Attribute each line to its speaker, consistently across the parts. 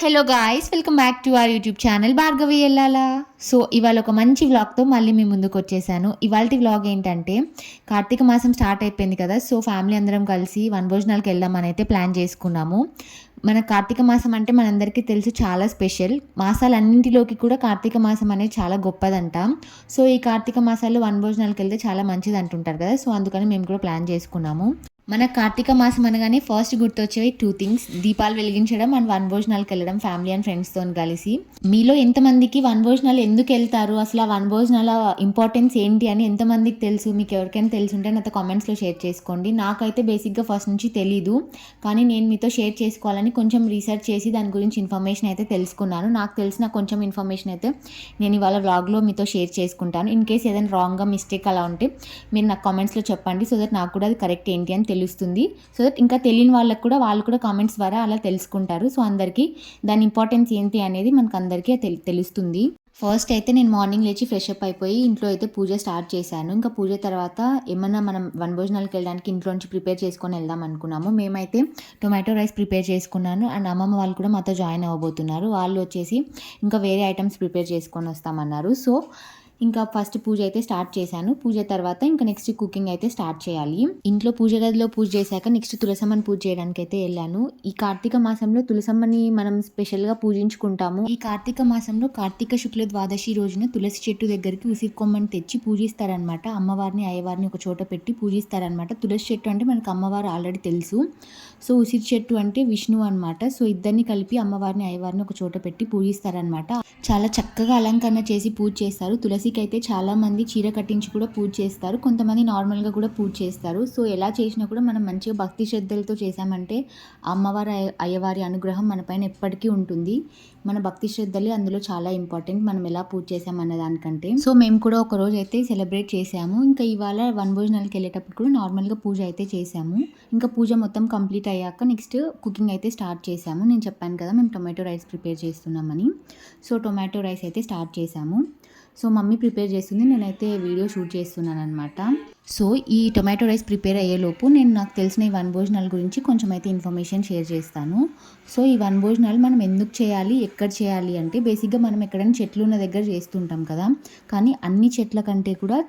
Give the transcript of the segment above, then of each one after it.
Speaker 1: Hello guys welcome back to our YouTube channel Bhargavi వెళ్ళాలా so ఇవాళ ఒక మంచి వ్లాగ్తో మళ్ళీ మీ ముందుకు వచ్చేసాను. ఇవాళ వ్లాగ్ ఏంటంటే కార్తీక మాసం స్టార్ట్ అయిపోయింది కదా సో ఫ్యామిలీ అందరం కలిసి వన్ భోజనాలకు వెళ్దామని అయితే ప్లాన్ చేసుకున్నాము. మన కార్తీక మాసం అంటే మనందరికీ తెలుసు చాలా స్పెషల్ మాసాలన్నింటిలోకి కూడా కార్తీక మాసం అనేది చాలా గొప్పదంట. సో ఈ కార్తీక మాసాల్లో వన్ భోజనాలకు వెళ్తే చాలా మంచిది అంటుంటారు కదా సో అందుకని మేము కూడా ప్లాన్ చేసుకున్నాము. మన కార్తీక మాసం అనగానే ఫస్ట్ గుర్తొచ్చేవి టూ థింగ్స్ దీపాలు వెలిగించడం అండ్ వన్ భోజనాలకు వెళ్ళడం ఫ్యామిలీ అండ్ ఫ్రెండ్స్తో కలిసి. మీలో ఎంతమందికి వన్ భోజనాలు ఎందుకు వెళ్తారు? అసలు ఆ వన్ భోజనాల ఇంపార్టెన్స్ ఏంటి అని ఎంతమందికి తెలుసు? మీకు ఎవరికైనా తెలుసుంటే నాతో కామెంట్స్లో షేర్ చేసుకోండి. నాకైతే బేసిక్గా ఫస్ట్ నుంచి తెలీదు. కానీ నేను మీతో షేర్ చేసుకోవాలని కొంచెం రీసెర్చ్ చేసి దాని గురించి ఇన్ఫర్మేషన్ అయితే తెలుసుకున్నాను. నాకు తెలిసిన కొంచెం ఇన్ఫర్మేషన్ అయితే నేను ఇవాళ వ్లాగ్లో మీతో షేర్ చేసుకుంటాను. ఇన్ కేస్ ఏదైనా రాంగ్గా మిస్టేక్ అలా ఉంటే మీరు నాకు కామెంట్స్లో చెప్పండి. సో దట్ నాకు కూడా అది కరెక్ట్ ఏంటి అని తెలుస్తుంది. సో దట్ ఇంకా తెలియని వాళ్ళకి కూడా వాళ్ళు కూడా కామెంట్స్ ద్వారా అలా తెలుసుకుంటారు. సో అందరికీ దాని ఇంపార్టెన్స్ ఏంటి అనేది మనకు అందరికీ తెలు- తెలుస్తుంది. ఫస్ట్ అయితే నేను మార్నింగ్ లేచి ఫ్రెష్ అప్ అయిపోయి ఇంట్లో అయితే పూజ స్టార్ట్ చేశాను. ఇంకా పూజ తర్వాత ఏమన్నా మనం వన్ భోజనాలకు వెళ్ళడానికి ఇంట్లో నుంచి ప్రిపేర్ చేసుకొని వెళ్దాం అనుకున్నాము. మేమైతే టొమాటో రైస్ ప్రిపేర్ చేసుకున్నాను. అండ్ అమ్మమ్మ వాళ్ళు కూడా మాతో జాయిన్ అవ్వబోతున్నారు. వాళ్ళు వచ్చేసి ఇంకా వేరే ఐటమ్స్ ప్రిపేర్ చేసుకొని వస్తామన్నారు. సో ఇంకా ఫస్ట్ పూజ అయితే స్టార్ట్ చేశాను. పూజ తర్వాత ఇంకా నెక్స్ట్ కుకింగ్ అయితే స్టార్ట్ చేయాలి. ఇంట్లో పూజ గదిలో పూజ చేశాక నెక్స్ట్ తులసమ్మని పూజ చేయడానికి అయితే వెళ్ళాను. ఈ కార్తీక మాసంలో తులసమ్మని మనం స్పెషల్గా పూజించుకుంటాము. ఈ కార్తీక మాసంలో కార్తీక శుక్ల ద్వాదశి రోజున తులసి చెట్టు దగ్గరికి ఉసిరి కొమ్మని తెచ్చి పూజిస్తారనమాట అమ్మవారిని అయ్యవారిని ఒక చోట పెట్టి పూజిస్తారనమాట తులసి చెట్టు అంటే మనకు అమ్మవారు ఆల్రెడీ తెలుసు. సో ఉసిరి చెట్టు అంటే విష్ణువు అనమాట సో ఇద్దరిని కలిపి అమ్మవారిని అయ్యవారిని ఒక చోట పెట్టి పూజిస్తారనమాట చాలా చక్కగా అలంకరణ చేసి పూజ చేస్తారు. తులసి తులసికి అయితే చాలామంది చీర కట్టించి కూడా పూజ చేస్తారు. కొంతమంది నార్మల్గా కూడా పూజ చేస్తారు. సో ఎలా చేసినా కూడా మనం మంచిగా భక్తి శ్రద్ధలతో చేసామంటే అమ్మవారి అయ్య- అయ్యవారి అనుగ్రహం మన పైన ఎప్పటికీ ఉంటుంది. మన భక్తి శ్రద్ధలే అందులో చాలా ఇంపార్టెంట్. మనం ఎలా పూజ చేసామన్న దానికంటే. సో మేము కూడా ఒక రోజు అయితే సెలబ్రేట్ చేసాము ఇంకా ఇవాళ వన్ భోజనాలకు వెళ్ళేటప్పుడు కూడా నార్మల్గా పూజ అయితే చేసాము ఇంకా పూజ మొత్తం కంప్లీట్ అయ్యాక నెక్స్ట్ కుకింగ్ అయితే స్టార్ట్ చేసాము నేను చెప్పాను కదా మేము టొమాటో రైస్ ప్రిపేర్ చేస్తున్నామని. సో టొమాటో రైస్ అయితే స్టార్ట్ చేసాము సో మమ్మీ ప్రిపేర్ చేస్తుంది. నేనైతే వీడియో షూట్ చేస్తున్నాను అనమాట సో ఈ టొమాటో రైస్ ప్రిపేర్ అయ్యేలోపు నేను నాకు తెలిసిన ఈ వన్ భోజనాల గురించి కొంచెం అయితే ఇన్ఫర్మేషన్ షేర్ చేస్తాను. సో ఈ వన్ భోజనాలు మనం ఎందుకు చేయాలి ఎక్కడ చేయాలి అంటే బేసిక్గా మనం ఎక్కడైనా చెట్లు ఉన్న దగ్గర చేస్తుంటాం కదా. కానీ అన్ని చెట్ల కంటే కూడా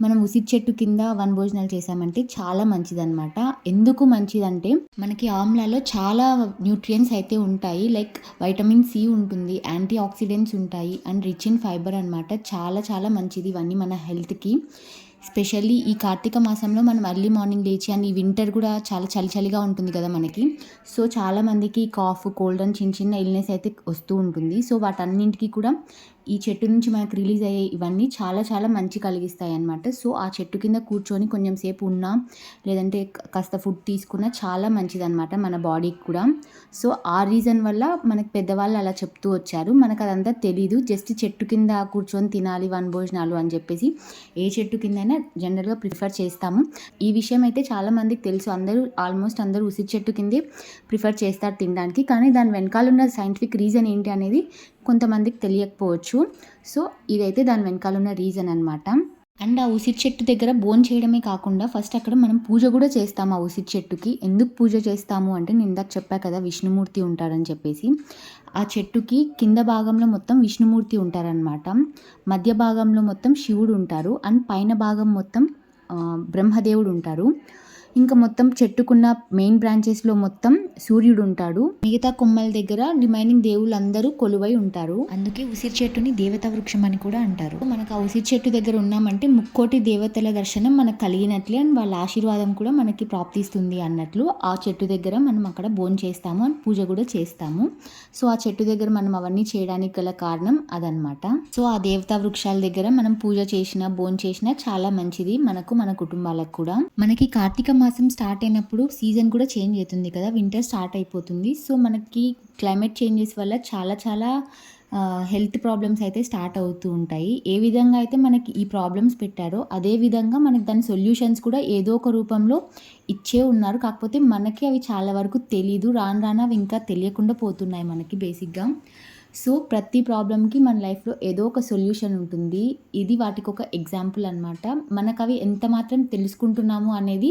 Speaker 1: మనం ఉసిరి చెట్టు కింద వన్ భోజనాలు చేసామంటే చాలా మంచిదన్నమాట. ఎందుకు మంచిదంటే మనకి ఆమ్లాలో చాలా న్యూట్రియన్స్ అయితే ఉంటాయి. లైక్ వైటమిన్ సి ఉంటుంది యాంటీ ఆక్సిడెంట్స్ ఉంటాయి అండ్ రిచ్ ఇన్ ఫైబర్ అనమాట చాలా చాలా మంచిది ఇవన్నీ మన హెల్త్కి స్పెషల్లీ ఈ కార్తీక మాసంలో మనం ఎర్లీ మార్నింగ్ లేచి అండ్ ఈ వింటర్ కూడా చాలా చలి చలిగా ఉంటుంది కదా మనకి. సో చాలామందికి కాఫ్ కోల్డ్ అని చిన్న చిన్న ఇల్నెస్ అయితే వస్తూ ఉంటుంది. సో వాటన్నింటికి కూడా ఈ చెట్టు నుంచి మనకు రిలీజ్ అయ్యే ఇవన్నీ చాలా చాలా మంచి కలిగిస్తాయి అన్నమాట సో ఆ చెట్టు కింద కూర్చొని కొంచెం సేపు ఉన్నా లేదంటే కాస్త ఫుడ్ తీసుకున్నా చాలా మంచిదన్నమాట మన బాడీకి కూడా. సో ఆ రీజన్ వల్ల మనకు పెద్దవాళ్ళు అలా చెప్తూ వచ్చారు. మనకు అదంతా తెలీదు. జస్ట్ చెట్టు కింద కూర్చొని తినాలి వన్ భోజనాలు అని చెప్పేసి ఏ చెట్టు కిందైనా జనరల్గా ప్రిఫర్ చేస్తాము. ఈ విషయం అయితే చాలా మందికి తెలుసు. అందరూ ఆల్మోస్ట్ అందరూ ఉసిరి చెట్టు కిందే ప్రిఫర్ చేస్తారు తినడానికి. కానీ దాని వెనకాల ఉన్న సైంటిఫిక్ రీజన్ ఏంటి అనేది కొంతమందికి తెలియకపోవచ్చు. సో ఇదైతే దాని వెనకాల ఉన్న రీజన్ అనమాట అండ్ ఆ ఉసిరి చెట్టు దగ్గర బోన్ చేయడమే కాకుండా ఫస్ట్ అక్కడ మనం పూజ కూడా చేస్తాము ఆ ఉసిరి చెట్టుకి. ఎందుకు పూజ చేస్తాము అంటే నేను ఇందాక చెప్పా కదా విష్ణుమూర్తి ఉంటారని చెప్పేసి. ఆ చెట్టుకి కింద భాగంలో మొత్తం విష్ణుమూర్తి ఉంటారనమాట మధ్య భాగంలో మొత్తం శివుడు ఉంటారు. అండ్ పైన భాగం మొత్తం బ్రహ్మదేవుడు ఉంటారు. ఇంకా మొత్తం చెట్టుకున్న మెయిన్ బ్రాంచెస్లో మొత్తం సూర్యుడు ఉంటాడు. మిగతా కొమ్మల దగ్గర రిమైనింగ్ దేవుళ్ళందరూ కొలువై ఉంటారు. అందుకే ఉసిరి చెట్టుని దేవతా వృక్షం అని కూడా అంటారు. మనకు ఆ ఉసిరి చెట్టు దగ్గర ఉన్నామంటే ముక్కోటి దేవతల దర్శనం మనకు కలిగినట్లే అండ్ వాళ్ళ ఆశీర్వాదం కూడా మనకి ప్రాప్తిస్తుంది అన్నట్లు ఆ చెట్టు దగ్గర మనం అక్కడ బోన్ చేస్తాము అండ్ పూజ కూడా చేస్తాము. సో ఆ చెట్టు దగ్గర మనం అవన్నీ చేయడానికి గల కారణం అదనమాట సో ఆ దేవతా వృక్షాల దగ్గర మనం పూజ చేసిన బోన్ చేసినా చాలా మంచిది మనకు మన కుటుంబాలకు కూడా. మనకి కార్తీక మాసం స్టార్ట్ అయినప్పుడు సీజన్ కూడా చేంజ్ అవుతుంది కదా వింటర్ స్టార్ట్ అయిపోతుంది. సో మనకి క్లైమేట్ చేంజెస్ వల్ల చాలా చాలా హెల్త్ ప్రాబ్లమ్స్ అయితే స్టార్ట్ అవుతూ ఉంటాయి. ఏ విధంగా అయితే మనకి ఈ ప్రాబ్లమ్స్ పెట్టారో అదే విధంగా మనకి దాని సొల్యూషన్స్ కూడా ఏదో ఒక రూపంలో ఇచ్చే ఉన్నారు. కాకపోతే మనకి అవి చాలా వరకు తెలీదు. రాను రాను అవి ఇంకా తెలియకుండా పోతున్నాయి మనకి బేసిక్గా. సో ప్రతి ప్రాబ్లంకి మన లైఫ్లో ఏదో ఒక సొల్యూషన్ ఉంటుంది. ఇది వాటికి ఒక ఎగ్జాంపుల్ అనమాట మనకు అవి ఎంత మాత్రం తెలుసుకుంటున్నాము అనేది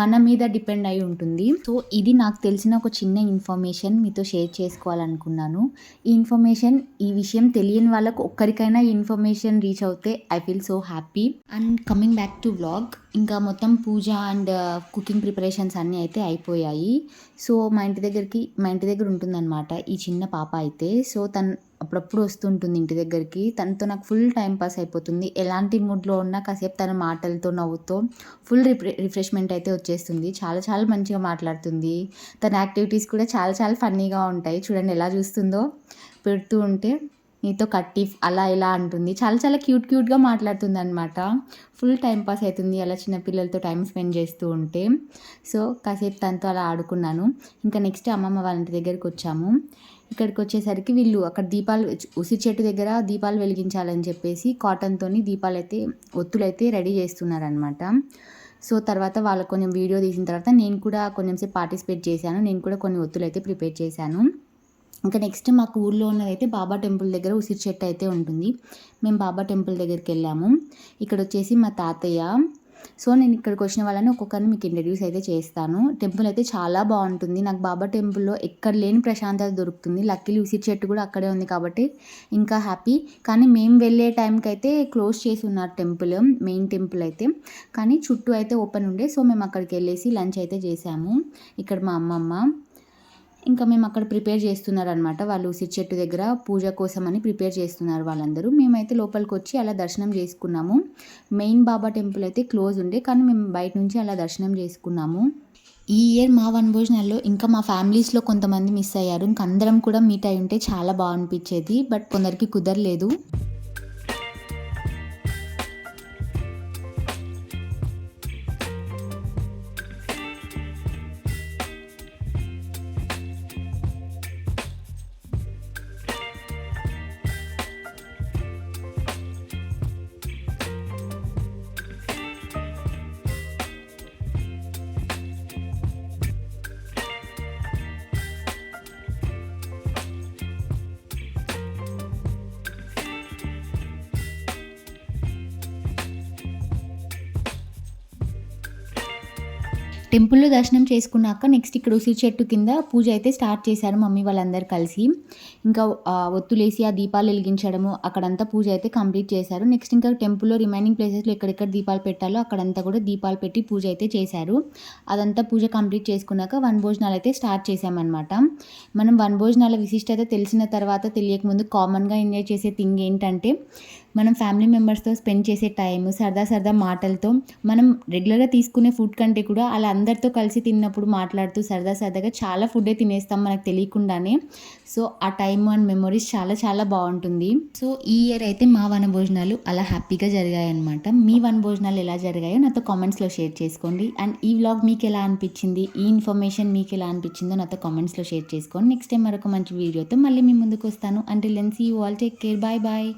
Speaker 1: మన మీద డిపెండ్ అయి ఉంటుంది. సో ఇది నాకు తెలిసిన ఒక చిన్న ఇన్ఫర్మేషన్ మీతో షేర్ చేసుకోవాలనుకున్నాను. ఈ ఇన్ఫర్మేషన్ ఈ విషయం తెలియని వాళ్ళకు ఒక్కరికైనా ఈ ఇన్ఫర్మేషన్ రీచ్ అవుతే I feel so happy. And coming back to vlog. ఇంకా మొత్తం puja and uh, cooking preparations అన్నీ అయితే అయిపోయాయి. సో మా ఇంటి దగ్గరికి మా ఇంటి దగ్గర ఉంటుందన్నమాట ఈ చిన్న పాప అయితే. సో తను అప్పుడప్పుడు వస్తుంటుంది ఇంటి దగ్గరికి. తనతో నాకు ఫుల్ టైం పాస్ అయిపోతుంది. ఎలాంటి మూడ్లో ఉన్నా కాసేపు తన మాటలతో నవ్వుతో ఫుల్ రిఫ్రె రిఫ్రెష్మెంట్ అయితే వచ్చేస్తుంది. చాలా చాలా మంచిగా మాట్లాడుతుంది. తన యాక్టివిటీస్ కూడా చాలా చాలా ఫన్నీగా ఉంటాయి. చూడండి ఎలా చూస్తుందో. పెడుతూ ఉంటే నీతో కట్టి అలా ఇలా అంటుంది. చాలా చాలా క్యూట్ క్యూట్గా మాట్లాడుతుంది అనమాట ఫుల్ టైం పాస్ అవుతుంది అలా చిన్న పిల్లలతో టైం స్పెండ్ చేస్తూ ఉంటే. సో కాసేపు తనతో అలా ఆడుకున్నాను. ఇంకా నెక్స్ట్ అమ్మమ్మ వాళ్ళ ఇంటి దగ్గరికి వచ్చాము. ఇక్కడికి వచ్చేసరికి వీళ్ళు అక్కడ దీపాలు ఉసిరి చెట్టు దగ్గర దీపాలు వెలిగించాలని చెప్పేసి కాటన్తోని దీపాలు అయితే ఒత్తులు అయితే రెడీ చేస్తున్నారనమాట సో తర్వాత వాళ్ళకు కొంచెం వీడియో తీసిన తర్వాత నేను కూడా కొంచెం సేపు పార్టిసిపేట్ చేశాను. నేను కూడా కొన్ని ఒత్తులు అయితే ప్రిపేర్ చేశాను. ఇంకా నెక్స్ట్ మాకు ఊర్లో ఉన్నదైతే బాబా టెంపుల్ దగ్గర ఉసిరి చెట్టు అయితే ఉంటుంది. మేము బాబా టెంపుల్ దగ్గరికి వెళ్ళాము. ఇక్కడ వచ్చేసి మా తాతయ్య. సో నేను ఇక్కడికి వచ్చిన వాళ్ళని ఒక్కొక్కరిని మీకు ఇంట్రడ్యూస్ అయితే చేస్తాను. టెంపుల్ అయితే చాలా బాగుంటుంది. నాకు బాబా టెంపుల్లో ఎక్కడ లేని ప్రశాంతత దొరుకుతుంది. లక్కీలు ఉసిరి చెట్టు కూడా అక్కడే ఉంది కాబట్టి ఇంకా హ్యాపీ కానీ మేము వెళ్ళే టైంకి అయితే క్లోజ్ చేసి ఉన్నారు టెంపుల్ మెయిన్ టెంపుల్ అయితే. కానీ చుట్టూ అయితే ఓపెన్ ఉండే. సో మేము అక్కడికి వెళ్ళేసి లంచ్ అయితే చేసాము. ఇక్కడ మా అమ్మమ్మ. ఇంకా మేము అక్కడ ప్రిపేర్ చేస్తున్నారు అనమాట వాళ్ళు ఉసిరి చెట్టు దగ్గర పూజ కోసం అని ప్రిపేర్ చేస్తున్నారు వాళ్ళందరూ. మేమైతే లోపలికి వచ్చి అలా దర్శనం చేసుకున్నాము. మెయిన్ బాబా టెంపుల్ అయితే క్లోజ్ ఉండే కానీ మేము బయట నుంచి అలా దర్శనం చేసుకున్నాము. ఈ ఇయర్ మా వనభోజనాల్లో ఇంకా మా ఫ్యామిలీస్లో కొంతమంది మిస్ అయ్యారు. ఇంక అందరం కూడా మీట్ అయి ఉంటే చాలా బాగా అనిపించేది బట్ కొందరికి కుదరలేదు. టెంపుల్లో దర్శనం చేసుకున్నాక నెక్స్ట్ ఇక్కడ ఉసిరి చెట్టు కింద పూజ అయితే స్టార్ట్ చేశారు మమ్మీ వాళ్ళందరూ కలిసి. ఇంకా ఒత్తులేసి ఆ దీపాలు వెలిగించడము అక్కడంతా పూజ అయితే కంప్లీట్ చేశారు. నెక్స్ట్ ఇంకా టెంపుల్లో రిమైనింగ్ ప్లేసెస్లో ఎక్కడెక్కడ దీపాలు పెట్టాలో అక్కడంతా కూడా దీపాలు పెట్టి పూజ అయితే చేశారు. అదంతా పూజ కంప్లీట్ చేసుకున్నాక వన్ భోజనాలు అయితే స్టార్ట్ చేశామన్నమాట. మనం వన్ భోజనాల విశిష్టత తెలిసిన తర్వాత తెలియకముందు కామన్గా ఎంజాయ్ చేసే థింగ్ ఏంటంటే మనం ఫ్యామిలీ మెంబర్స్తో స్పెండ్ చేసే టైం సరదా సరదా మాటలతో మనం రెగ్యులర్గా తీసుకునే ఫుడ్ కంటే కూడా అలా అందరితో కలిసి తిన్నప్పుడు మాట్లాడుతూ సరదా సరదాగా చాలా ఫుడ్డే తినేస్తాం మనకు తెలియకుండానే. సో ఆ టైం అండ్ మెమొరీస్ చాలా చాలా బాగుంటుంది. సో ఈ ఇయర్ అయితే మా వన భోజనాలు అలా హ్యాపీగా జరిగాయి అనమాట మీ వన భోజనాలు ఎలా జరిగాయో నాతో కామెంట్స్లో షేర్ చేసుకోండి. అండ్ ఈ వ్లాగ్ మీకు ఎలా అనిపించింది? ఈ ఇన్ఫర్మేషన్ మీకు ఎలా అనిపించిందో నాతో కామెంట్స్లో షేర్ చేసుకోండి. నెక్స్ట్ టైం మరొక మంచి వీడియోతో మళ్ళీ మీ ముందుకు వస్తాను. అంటే lens you all take care bye bye